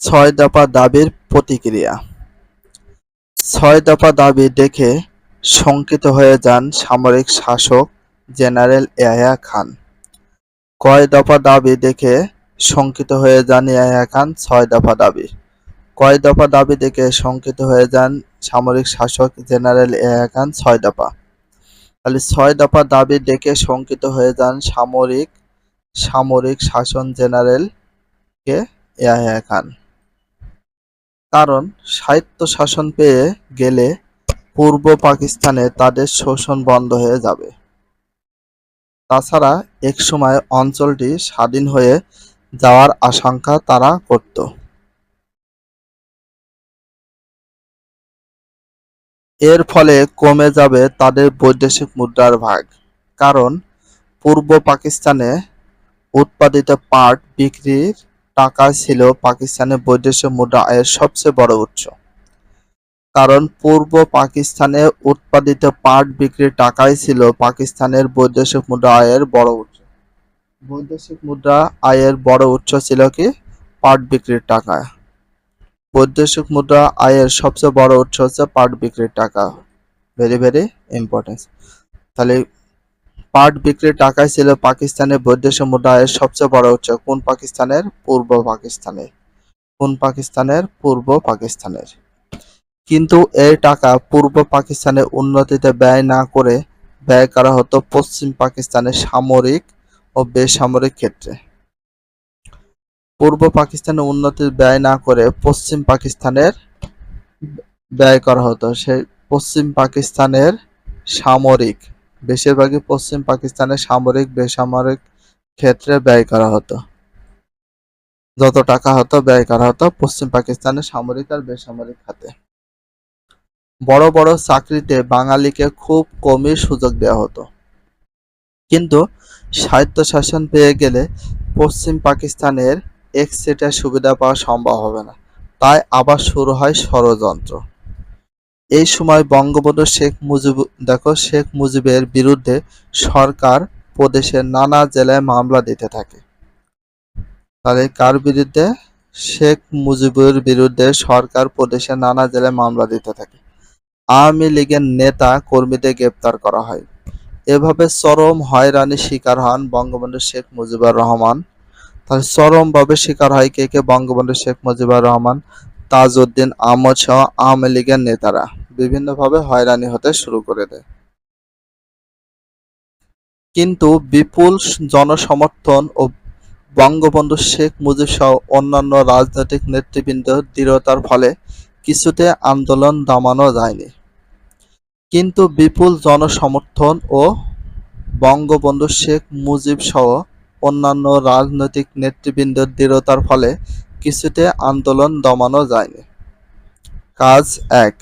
ছয় দফা দাবির প্রতিক্রিয়া। ছয় দফা দাবি দেখে শঙ্কিত হয়ে যান সামরিক শাসক জেনারেল ইয়াহিয়া খান। কয় দফা দাবি দেখে শঙ্কিত হয়ে যান ইয়াহিয়া খান, ছয় দফা দাবি। কয় দফা দাবি দেখে শঙ্কিত হয়ে যান সামরিক শাসক জেনারেল ইয়াহিয়া খান, ছয় দফা। তাহলে ছয় দফা দাবি দেখে শঙ্কিত হয়ে যান সামরিক সামরিক শাসন জেনারেল কে? ইয়াহিয়া খান। কারণ স্বায়ত্ত শাসন পেয়ে গেলে পূর্ব পাকিস্তানে তাদের শোষণ বন্ধ হয়ে যাবে। তাছাড়া একসময় অঞ্চলটি স্বাধীন হয়ে যাওয়ার আশঙ্কা তারা করত। এর ফলে কমে যাবে তাদের বৈদেশিক মুদ্রার ভাগ, কারণ পূর্ব পাকিস্তানে উৎপাদিত পাট বিক্রির টাকা ছিল পাকিস্তানের বৈদেশিক মুদ্রা আয়ের সবচেয়ে বড় উৎস। কারণ পূর্ব পাকিস্তানে উৎপাদিত পাট বিক্রির টাকাই ছিল পাকিস্তানের বৈদেশিক মুদ্রা আয়ের বড় উৎস। বৈদেশিক মুদ্রা আয়ের বড় উৎস ছিল কি? পাট বিক্রির টাকা। বৈদেশিক মুদ্রা আয়ের সবচেয়ে বড় উৎস হচ্ছে পাট বিক্রির টাকা। ভেরি ভেরি ইম্পর্টেন্ট তাহলে পাট বিক্রির টাকাই ছিল পাকিস্তানের বৈদেশিক মুদ্রা আয়ের সবচেয়ে বড় উৎস, কোন পাকিস্তানের? পূর্ব পাকিস্তানে কোন পাকিস্তানের? পূর্ব পাকিস্তানের। কিন্তু এই টাকা পূর্ব পাকিস্তানের উন্নতিতে ব্যয় না করে ব্যয় করা হতো পশ্চিম পাকিস্তানের সামরিক ও বেসামরিক ক্ষেত্রে। পূর্ব পাকিস্তানের উন্নতির ব্যয় না করে পশ্চিম পাকিস্তানের ব্যয় করা হতো। সেই পশ্চিম পাকিস্তানের সামরিক বেশিরভাগই পশ্চিম পাকিস্তানের সামরিক, বেসামরিক ক্ষেত্রে ব্যয় করা হতো। যত টাকা হতো, ব্যয় করা হতো পশ্চিম পাকিস্তানের সামরিক আর বেসামরিক খাতে। বড় বড় চাকরিতে বাঙালিকে খুব কমই সুযোগ দেওয়া হতো। কিন্তু স্বায়ত্তশাসন পেয়ে গেলে পশ্চিম পাকিস্তানের এক্সেটের সুবিধা পাওয়া সম্ভব হবে না। তাই আবার শুরু হয় ষড়যন্ত্র। এই সময় বঙ্গবন্ধু শেখ মুজিব দেখো, শেখ মুজিবের বিরুদ্ধে সরকার প্রদেশের নানা জেলায় মামলা দিতে থাকে। তাহলে কার বিরুদ্ধে? শেখ মুজিবের বিরুদ্ধে সরকার প্রদেশের নানা জেলায় মামলা দিতে থাকে। আওয়ামী লীগের নেতা কর্মীদের গ্রেপ্তার করা হয়। এভাবে চরম হয়রানির শিকার হন বঙ্গবন্ধু শেখ মুজিবুর রহমান। তাহলে চরমভাবে শিকার হয় কে কে? বঙ্গবন্ধু শেখ মুজিবুর রহমান, তাজউদ্দিন আহমদ সহ আওয়ামী লীগের নেতারা। বিভিন্নভাবে হয়রানি হতে শুরু করে দেয়। কিন্তু বিপুল জনসমর্থন ও বঙ্গবন্ধু শেখ মুজিব সহ অন্যান্য রাজনৈতিক নেতৃবৃন্দ দৃঢ়তার ফলে কিছুতে আন্দোলন দমানো যায়নি। কিন্তু বিপুল জনসমর্থন ও বঙ্গবন্ধু শেখ মুজিব সহ অন্যান্য রাজনৈতিক নেতৃবৃন্দের দৃঢ়তার ফলে কিছুতে আন্দোলন দমানো যায়নি। কাজ এক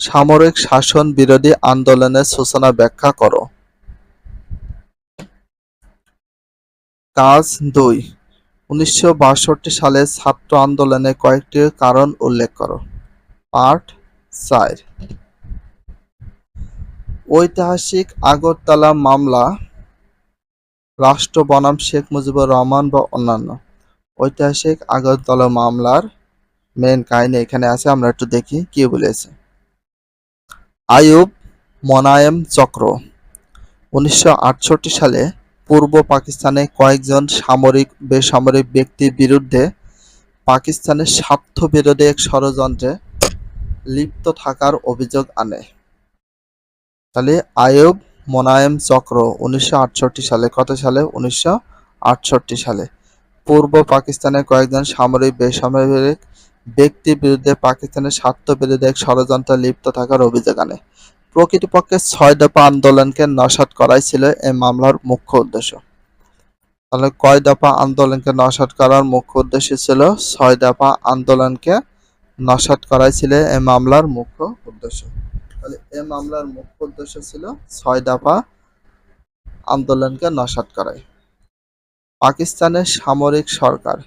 সামরিক শাসন বিরোধী আন্দোলনের সূচনা ব্যাখ্যা করো। কাজ দুই, উনিশশো সালে ছাত্র আন্দোলনে কয়েকটি কারণ উল্লেখ করো। পাঠ চার, ঐতিহাসিক আগরতলা মামলা, রাষ্ট্র বনাম শেখ মুজিবুর রহমান বা অন্যান্য। ঐতিহাসিক আগরতলা মামলার মেন কাহিনী এখানে আছে, আমরা একটু দেখি কি বলেছে। আয়ুব মোনায়েম চক্র। উনিশশো আটষট্টি সালে পূর্ব পাকিস্তানে কয়েকজন সামরিক, বেসামরিক ব্যক্তির বিরুদ্ধে পাকিস্তানের স্বার্থ বিরোধী এক ষড়যন্ত্রে লিপ্ত থাকার অভিযোগ আনে। তাহলে আয়ুব মোনায়েম চক্র উনিশশো আটষট্টি সালে, কত সালে? উনিশশো আটষট্টি সালে। পূর্ব পাকিস্তানের কয়েকজন সামরিক, বেসামরিক ব্যক্তির বিরুদ্ধে পাকিস্তানের স্বার্থ বিরোধী এক ষড়যন্ত্রে লিপ্ত থাকার অভিযোগ আনে। প্রকৃতপক্ষে ছয় দফা আন্দোলনকে নস্যাৎ করাই ছিল এই মামলার মুখ্য উদ্দেশ্য। তাহলে কয় দফা আন্দোলনকে নস্যাৎ করার মুখ্য উদ্দেশ্য ছিল, ছয় দফা আন্দোলনকে নস্যাৎ করাই ছিল এই মামলার মুখ্য উদ্দেশ্য। তাহলে এই মামলার মুখ্য উদ্দেশ্য ছিল ছয় দফা আন্দোলনকে নস্যাৎ করাই। পাকিস্তানের সামরিক সরকার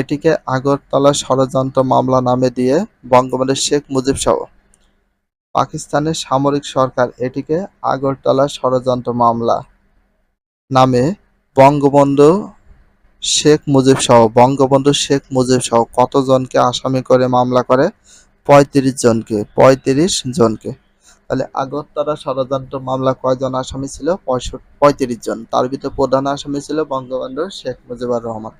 এটিকে আগরতলা ষড়যন্ত্র মামলা নামে দিয়ে বঙ্গবন্ধু শেখ মুজিব সহ পাকিস্তানের সামরিক সরকার এটিকে আগরতলা ষড়যন্ত্র মামলা নামে বঙ্গবন্ধু শেখ মুজিব সহ, বঙ্গবন্ধু শেখ মুজিব সহ কতজনকে আসামি করে মামলা করে? পঁয়ত্রিশ জনকে পঁয়ত্রিশ জনকে। তাহলে আগরতলা ষড়যন্ত্র মামলা কয়জন আসামি ছিল? পঁয়ষট্টি, পঁয়ত্রিশ জন। তার ভিতরে প্রধান আসামি ছিল বঙ্গবন্ধু শেখ মুজিবুর রহমান।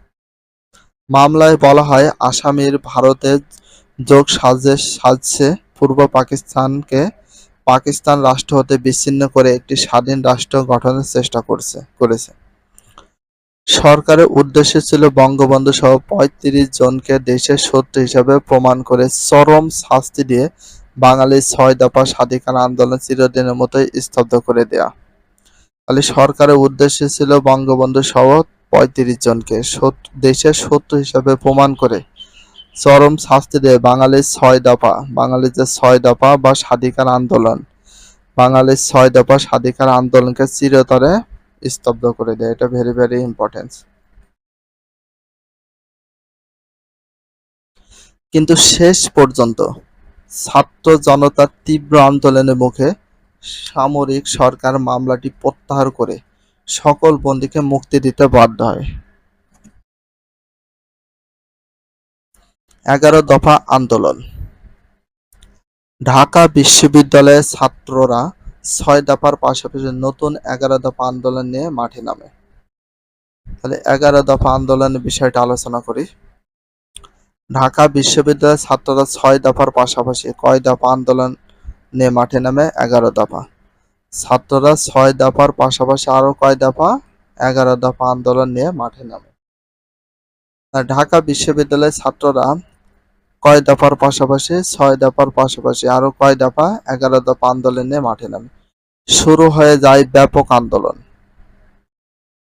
মামলায় বলা হয়, আসামির ভারতে সাজছে পূর্ব পাকিস্তানকে। পাকিস্তান রাষ্ট্র হতে বিচ্ছিন্ন করে একটি স্বাধীন রাষ্ট্র গঠনের চেষ্টা করছে, করেছে। সরকারের উদ্দেশ্য ছিল বঙ্গবন্ধু সহ পঁয়ত্রিশ জনকে দেশের শত্রু হিসেবে প্রমাণ করে চরম শাস্তি দিয়ে বাঙালির ছয় দফা স্বাধিকার আন্দোলন চিরদিনের মতোই স্তব্ধ করে দেয়া। তাহলে সরকারের উদ্দেশ্য ছিল বঙ্গবন্ধু সহ পঁয়ত্রিশ জনকে দেশের শত্রু হিসেবে প্রমাণ করে চরম শাস্তি দেয় বাঙালির ছয় দফা। বাঙালির ছয় দফা বা স্বাধিকার আন্দোলন। বাঙালির ছয় দফা স্বাধিকার আন্দোলনকে চিরতরে স্তব্ধ করে দেয়। এটা ভেরি ভেরি ইম্পর্টেন্ট কিন্তু শেষ পর্যন্ত ছাত্র জনতার তীব্র আন্দোলনের মুখে সামরিক সরকার মামলাটি প্রত্যাহার করে সকল বন্দীকে মুক্তি দিতে বাধ্য হয়। এগারো দফা আন্দোলন। ঢাকা বিশ্ববিদ্যালয়ের ছাত্ররা ছয় দফার পাশাপাশি নতুন এগারো দফা আন্দোলন নিয়ে মাঠে নামে। তাহলে এগারো দফা আন্দোলনের বিষয়টা আলোচনা করি। ঢাকা বিশ্ববিদ্যালয়ের ছাত্ররা ছয় দফার পাশাপাশি কয় দফা আন্দোলন নিয়ে মাঠে নামে? এগারো দফা। ছাত্ররা ছয় দফার পাশাপাশি আরও কয় দফা? এগারো দফা আন্দোলন নিয়ে মাঠে নামে। ঢাকা বিশ্ববিদ্যালয়ের ছাত্ররা কয় দফার পাশাপাশি? ছয় দফার পাশাপাশি আরও কয় দফা? এগারো দফা আন্দোলন নিয়ে মাঠে নামে। শুরু হয়ে যায় ব্যাপক আন্দোলন।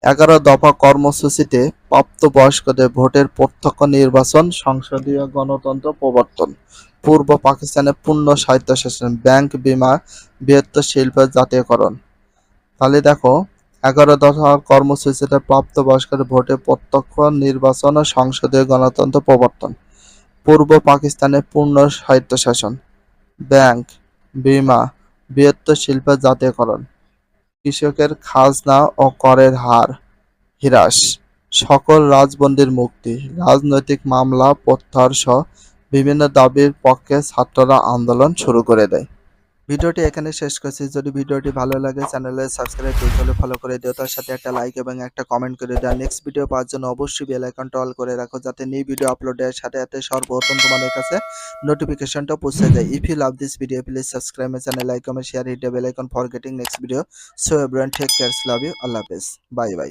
এগারো দফা কর্মসূচিতে প্রাপ্তবয়স্কদের ভোটের প্রত্যক্ষ নির্বাচন, সংসদীয় গণতন্ত্র প্রবর্তন। পূর্ব পাকিস্তানে পূর্ণ স্বায়ত্তশাসন ব্যাংক বিমা, বৃহত্তর শিল্পের জাতীয়করণ। তাহলে দেখো, এগারো দফা কর্মসূচিতে প্রাপ্তবয়স্কদের ভোটে প্রত্যক্ষ নির্বাচন ও সংসদীয় গণতন্ত্র প্রবর্তন। পূর্ব পাকিস্তানে পূর্ণ স্বায়ত্তশাসন ব্যাংক, বিমা, বৃহত্তর শিল্পের জাতীয়করণ। কৃষকের খাজনা ও করের হার হ্রাস। সকল রাজবন্দির মুক্তি। রাজনৈতিক মামলা প্রত্যাহার সহ বিভিন্ন দাবির পক্ষে ছাত্ররা আন্দোলন শুরু করে দেয়। ভিডিওটি এখানে শেষ করছি। যদি ভিডিওটি ভালো লাগে চ্যানেলে সাবস্ক্রাইব করতে হলে ফলো করে দিও। তার সাথে একটা লাইক এবং একটা কমেন্ট করে দিও। নেক্সট ভিডিও পাওয়ার জন্য অবশ্যই বেল আইকনটা অল করে রাখো, যাতে নিউ ভিডিও আপলোডের সাথে সাথে সর্বপ্রথম তোমাদের কাছে নোটিফিকেশনটা পৌঁছে যায়। If you love this video please subscribe my channel like comment share hit bell icon for getting next video so everyone take cares love you আল্লাহ হাফেজ বাই বাই